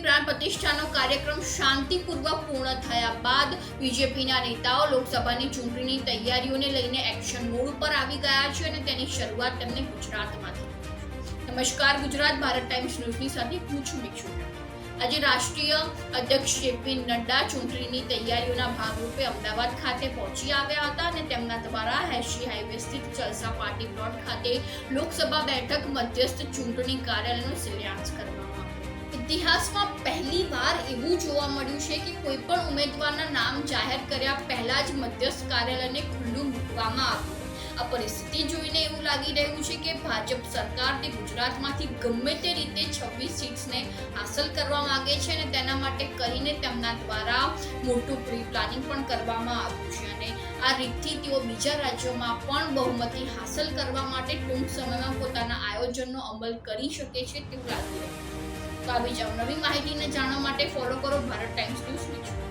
પ્રાણ પ્રતિષ્ઠાનો કાર્યક્રમ શાંતિપૂર્વક પૂર્ણ થયા બાદ બીજેપીના નેતાઓ લોકસભાની ચૂંટણીની તૈયારીઓને લઈને એક્શન મોડ ઉપર આવી ગયા છે અને તેની શરૂઆત તેમને ગુજરાતમાંથી નમસ્કાર, ગુજરાત ભારત ટાઈમ્સ ન્યૂઝની સાથે હું છું આજે રાષ્ટ્રીય અધ્યક્ષ જેપી નડ્ડા ચૂંટણીની તૈયારીઓના ભાગરૂપે અમદાવાદ ખાતે પહોંચી આવ્યા હતા અને તેમના દ્વારા હેશી હાઈવે સ્થિત ચલસા પાર્ટી પ્લોટ ખાતે લોકસભા બેઠક મધ્યસ્થ ચૂંટણી કાર્યાલયનો શિલાન્યાસ કરવામાં ઇતિહાસમાં પહેલી વાર એવું જોવા મળ્યું છે કે કોઈ પણ ઉમેદવારના નામ જાહેર કર્યા પહેલા જ મધ્યસ્થ કાર્યાલયને ખુલ્લું મૂકવામાં આવ્યું. આ પરિસ્થિતિ જોઈને એવું લાગી રહ્યું છે કે ભાજપ સરકાર તે ગુજરાતમાંથી ગમે તે રીતે છવ્વીસ સીટ્સને હાંસલ કરવા માંગે છે અને તેના માટે કરીને તેમના દ્વારા મોટું પ્રી પ્લાનિંગ પણ કરવામાં આવ્યું છે. અને આ રીતથી તેઓ બીજા રાજ્યોમાં પણ બહુમતી હાંસલ કરવા માટે ટૂંક સમયમાં પોતાના આયોજનનો અમલ કરી શકે છે તેવું લાગી રહ્યું છે. તો આવી જાઓ. નવી માહિતીને જાણવા માટે ફોલો કરો ભારત ટાઈમ્સ ન્યૂઝ